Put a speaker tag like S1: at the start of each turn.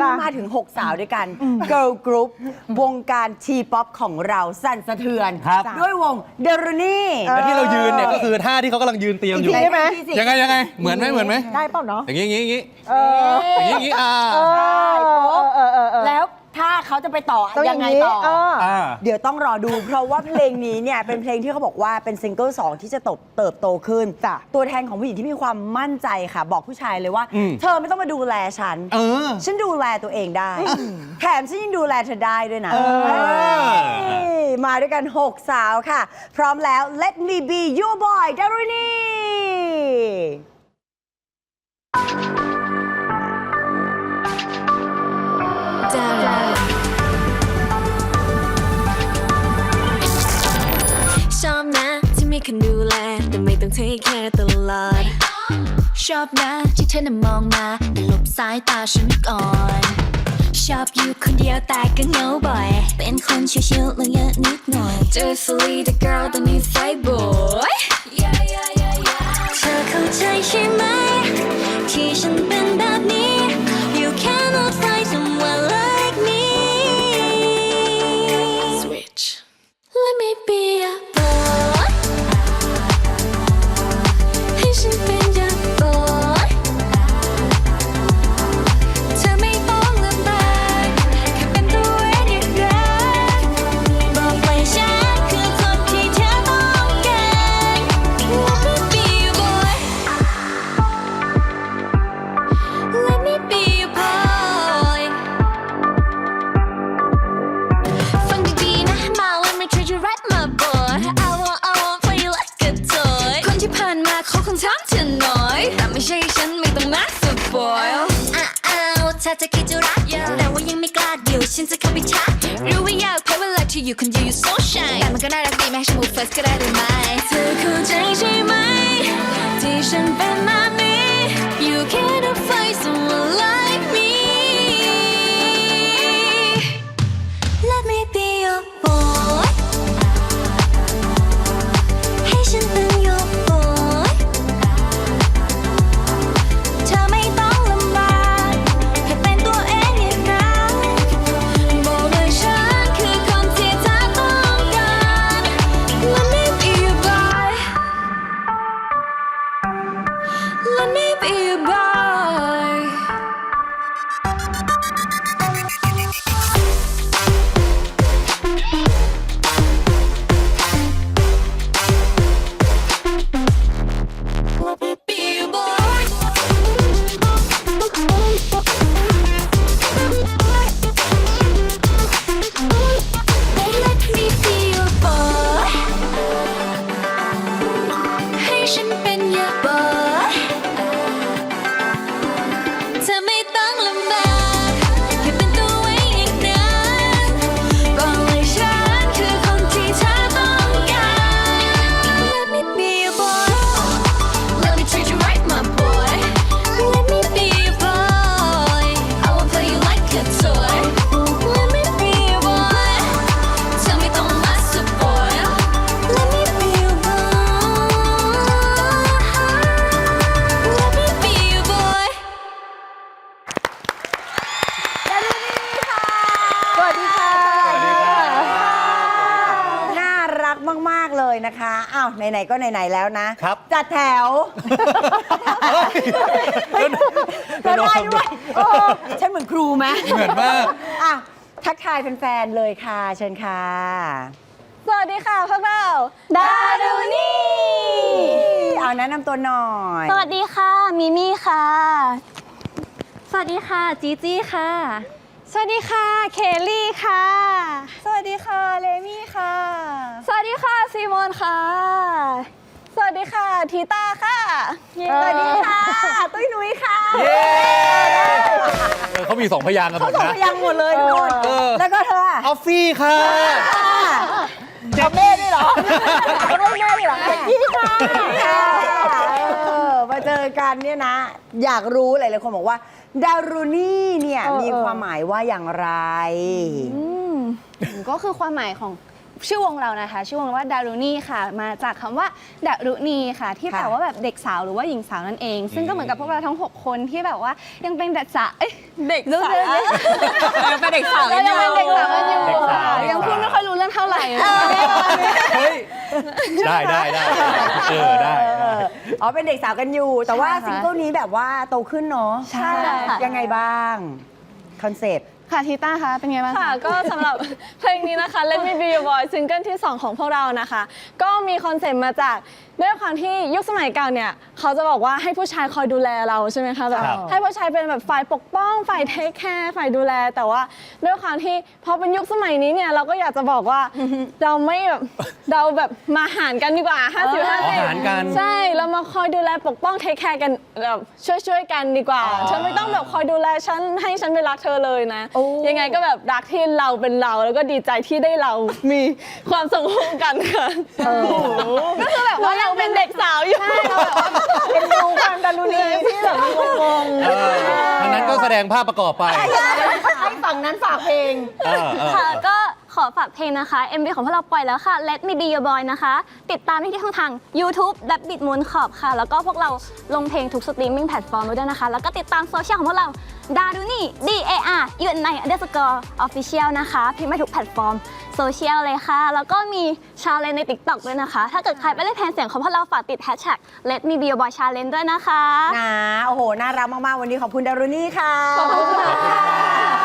S1: วันนี้
S2: จ้ะ
S1: มาถึง 6 สาวด้วยกัน Girl Group วงการทีป๊อปของเราสั่นสะเทือน
S3: ครับ
S1: ด้วยวงเดรนี่
S3: และที่เรายืนเนี่ยก็คือท่าที่เขากำลังยืนเตรียมอยู่
S2: อีกที ได้ไหม
S3: ยังไงยังไง เหมือนไหมเหมือนไหม
S2: ได้เปล่าเนาะ
S3: อย่างงี้อย่างงี้อย่างงี้
S2: เออ
S3: อย่างงี้อย่างงี้อ่า
S2: เออเออเออเออ
S1: แล้ว ถ้าเขาจะไปต่อ
S2: ต้องอ
S1: ยั
S2: ย่างง
S1: ไง
S2: นี้
S1: ต่อ
S2: เออ
S3: อ่า
S1: เดี๋ยวต้องรอดูเพราะว่าเพลงนี้เนี่ย เป็นเพลงที่เขาบอกว่าเป็นซิงเกิลสองที่จะเติบเติบโตขึ้น
S2: จ้ะ
S1: ตัวแทนของผู้หญิงที่มีความมั่นใจค่ะ บอกผู้ชายเลยว่า
S3: อืม
S1: เธอไม่ต้องมาดูแลฉัน
S3: เออ
S1: ฉันดูแลตัวเองได้ แถมฉันยังดูแลเธอได้ด้วยนะ
S3: เออ
S1: เฮ้ยมาด้วยกัน 6 สาวค่ะ พร้อมแล้ว Let me be your boy ดารุณี
S4: มีคนดูแล แต่ไม่ต้อง take care ตลอด ชอบนะที่เธอน่ะมองมาแต่หลบสายตาฉันก่อน ชอบอยู่คนเดียวแต่ก็เหงาบ่อย เป็นคนชิวๆและเยอะนิดหน่อย Joyfully the girl ตอนนี้ไฟ boy เธอเข้าใจใช่ไหม ที่ฉันเป็นแบบนี้ You cannot แต่ไม่ใช่ฉันไม่ต้องมา spoil อ้าวถ้าเธอคิดจะรักแต่ว่ายังไม่กล้าเดี๋ยวฉันจะเข้าไปทักรู้ว่าอยากเพราะเวลาที่อยู่คนเดียว you so shy แต่มันก็น่ารักดีแม้ฉัน move first ก็ได้หรือไม่เธอเข้าใจใช่
S1: มาก ๆ เลยนะคะ อ้าว ไหน ๆ ก็ไหน ๆ แล้วนะ
S3: ครับ
S1: จัดแถว
S3: กระโดด
S1: ได้ด้วยเออฉันเหมือนครูไหม
S3: เหมือนมาก
S1: อะ ทักทายแฟน ๆ เลยค่ะ เชิญค่ะ
S2: สวัสดีค่ะพวกเราดารุณี
S1: เอาแนะนำตัวหน่อย
S4: สวัสดีค่ะมิมี่ค่ะ สวัสดีค่ะจีจี้ค่ะ
S2: สวัสดีค่ะ เคลลี่ค่ะ สวัสดีค่ะเลมี่ค่ะ สวัสดีค่ะ ซีโมน ค่ะ สวัสดีค่ะ ทีตาค่ะ
S1: สวัสดีค่ะ ตุ้ยนุ้ยค่ะ
S3: เย้เออเขามีสองพยางค์กันหม
S1: เขา
S3: ด
S1: ส่ง
S3: นะ
S1: พยังหมดเลยทุกคน
S3: เออ
S1: แล้วก็เธออะ
S3: ออฟฟี่ค่ะ
S2: เอาแม่ด้วยเหรอเอาแม่ด้วยเหรอพี่ค่ะ
S1: เออมาเจอกันเนี่ยนะ อยากรู้หลายๆคนบอกว่าดารุณีเนี่ย
S2: เออ
S1: มีความหมายว่าอย่างไร
S5: ก็คือความหมายของ
S2: ชื่อวงเรานะคะ ชื่อวงว่าดารุณีค่ะ มาจากคำว่าดารุณีค่ะ ที่
S1: ค่ะ
S2: แปลว่าแบบเด็กสาวหรือว่าหญิงสาวนั่นเอง ซึ่งก็เหมือนกับพวกเราทั้ง 6 คนที่แบบว่ายังเป็นเด็กสาวเอ้ยเด็กสาว
S5: ยังเป็นเด็กสาว
S2: เรายังเป็นเด็กสาวกันอยู่
S3: เด็กสาว
S2: ค่ะ
S3: เด็กสาว
S2: ยังพูดไม่ค่อยรู้เรื่องเท่าไหร่
S3: เฮ้ยได้ได้ได้เออได้
S1: เอ
S3: ได้
S1: ออ๋อเป็นเด็กสาวกันอยู่ แต่ว่า
S2: ใช่ค่ะ
S1: ซิงเกิลนี้แบบว่าโตขึ้นเนาะ
S2: ใช่ค่ะ
S1: ยังไงบ้างคอนเซปต์
S2: ค่ะทีต้าคะเป็นไงบ้าง
S6: ค่ะ ก็สำหรับเพลงนี้นะคะ Let Me Be Your Boy ซิงเกิลที่ 2 ของพวกเรานะคะ ก็มีคอนเซ็ปต์มาจากด้วยความที่ยุคสมัยเก่าเนี่ยเขาจะบอกว่าให้ผู้ชายคอยดูแลเราใช่ไหมคะแบบ
S3: ครับ
S6: ให้ผู้ชายเป็นแบบฝ่ายปกป้องฝ่ายเทคแคร์ฝ่ายดูแล แต่ว่าด้วยความที่พอเป็นยุคสมัยนี้เนี่ยเราก็อยากจะบอกว่าเราไม่แบบเราแบบมาหารกันดีกว่า50
S3: อ๋อ
S6: 50
S3: หารกัน
S6: ใช่เรามาคอยดูแลปกป้องเทคแคร์กันแบบช่วยๆกันดีกว่าเธอไม่ต้องแบบคอยดูแลฉันให้ฉันไปรักเธอเลยนะ
S1: โอ้
S6: ยังไงก็แบบรักที่เราเป็นเราแล้วก็ดีใจที่ได้เรามีความสังคมกันค่ะก็คือแบบว่ายังเป็นเด็กสาวอยู่
S1: เป็นดูความดารุณีที่แบบมีงง
S3: เออทางนั้นก็แสดงภาพประกอบไป
S1: ๆให้ฝั่งนั้นฝากเพลง
S3: เออเออ
S7: ค่ะก็ ขอฝากเพลงนะคะ MV ของพวกเราปล่อยแล้วค่ะ Let Me Be Your Boy นะคะ ติดตามได้ที่ช่องทาง YouTube และบิดมูนขอบค่ะ แล้วก็พวกเราลงเพลงทุกสตรีมมิ่งแพลตฟอร์มด้วยนะคะ แล้วก็ติดตามโซเชียลของพวกเราดารุนี่ D A R U N I underscore official นะคะพิมพ์ไปทุกแพลตฟอร์มโซเชียลเลยค่ะ แล้วก็มีชาเลนใน TikTok ด้วยนะคะ ถ้าเกิดใครไปเล่นแทนเสียงของพวกเราฝากติด hashtag Let Me Be Your Boy Challenge ด้วยนะคะ
S1: นะโอ้โห น่ารักมาก ๆ วันนี้ขอบคุณดารุณีค่ะ ขอบคุณค่ะ